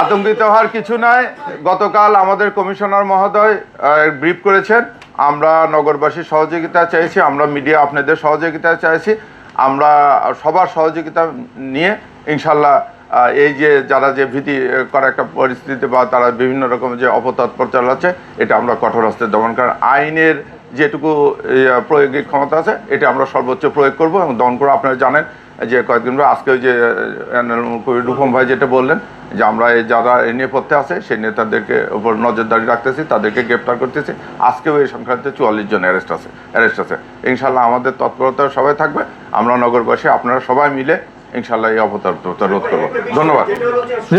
আতঙ্কিত হওয়ার কিছু নাই। গতকাল আমাদের কমিশনার মহোদয় ব্রিফ করেছেন। আমরা নগরবাসীর সহযোগিতা চাইছি, আমরা মিডিয়া আপনাদের সহযোগিতা চাইছি। আমরা সবার সহযোগিতা নিয়ে ইনশাল্লাহ এই যে যারা যে ভীতি করা একটা পরিস্থিতি বা তারা বিভিন্ন রকম যে অপতৎপর চালাচ্ছে এটা আমরা কঠোর হস্তে দমন কারণ আইনের যেটুকু প্রয়োগিক ক্ষমতা আছে, এটা আমরা সর্বোচ্চ প্রয়োগ করব এবং দমন করে আপনারা জানেন যে কয়েকদিন পর আজকে ওই যে রূপম ভাই যেটা বললেন যে আমরা এই যারা এই নেপথ্যে আছে সেই নেতাদেরকে উপর নজরদারি রাখতেছি তাদেরকে গ্রেপ্তার করতেছি। আজকেও এই সংক্রান্তে চুয়াল্লিশ জন অ্যারেস্ট আছে অ্যারেস্ট আছে। ইনশাল্লাহ আমাদের তৎপরতা সবাই থাকবে আমরা নগরবাসী আপনারা সবাই মিলে ইনশাল্লাহ এই অপতৎপরতা রোধ করব। ধন্যবাদ।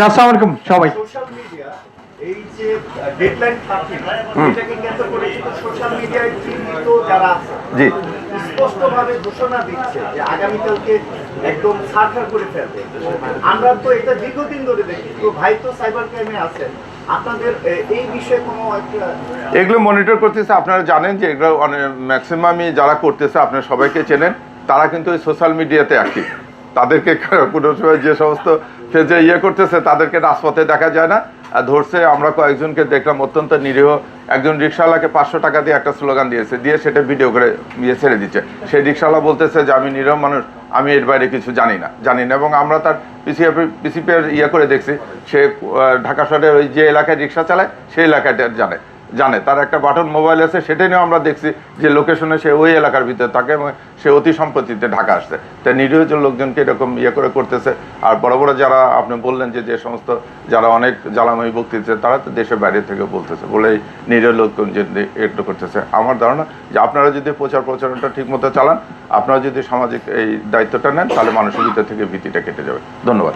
আসসালামু আলাইকুম সবাই। সোশ্যাল এই যে ডেডলাইন থার্টি এটাকে কেন্দ্র করে সোশ্যাল মিডিয়ায় চিহ্নিত যারা জি। স্পষ্টভাবে ঘোষণা দিচ্ছে যে আগামীকালকে একদম সারখার করে ফেলবে। আমরা তো এটা দীর্ঘদিন ধরে দেখি। তো ভাই তো সাইবার ক্রাইমে আছেন। এগুলো মনিটর করতেছে, আপনারা জানেন যে এগুলো ম্যাক্সিমামই যারা করতেছে, আপনারা সবাইকে চেনেন। তারা কিন্তু সোশ্যাল মিডিয়াতে অ্যাক্টিভ তাদেরকে সময় যে সমস্ত ফেজে ইয়ে করতেছে, তাদেরকে রাজপথে দেখা যায় না। ধরছে, আমরা কয়েকজনকে দেখলাম অত্যন্ত নিরীহ। একজন রিক্সাওয়ালাকে পাঁচশো টাকা দিয়ে একটা স্লোগান দিয়েছে, দিয়ে সেটা ভিডিও করে ইয়ে ছেড়ে দিচ্ছে। সেই রিক্সাওয়ালা বলতেছে যে, আমি নিরীহ মানুষ, আমি এর বাইরে কিছু জানি না জানি না। এবং আমরা তার পিসিএফ পিসিপির ইয়ে করে দেখছি, সে ঢাকা শহরের ওই যে এলাকায় রিক্সা চালায়, সেই এলাকাটা জানে। জানে। তার একটা বাটন মোবাইল আছে, সেটা নিয়েও আমরা দেখছি যে লোকেশনে সে ওই এলাকার ভিতরে এবং সে অতি সম্প্রতিতে ঢাকা আসছে। তাই নিরীহ লোকজনকে এরকম ইয়ে করে করতেছে, আর বড় বড় যারা আপনি বললেন যে যে সমস্ত যারা অনেক জ্বালাময়ী বক্তৃতা তারা তো দেশের বাইরে থেকে বলতেছে, বলেই নিরীহ লোকজন যে একটু করতেছে। আমার ধারণা যে আপনারা যদি প্রচার প্রচারণটা ঠিক মতো চালান, আপনারা যদি সামাজিক এই দায়িত্বটা নেন, তাহলে মানুষের ভিতর থেকে ভীতিটা কেটে যাবে। ধন্যবাদ।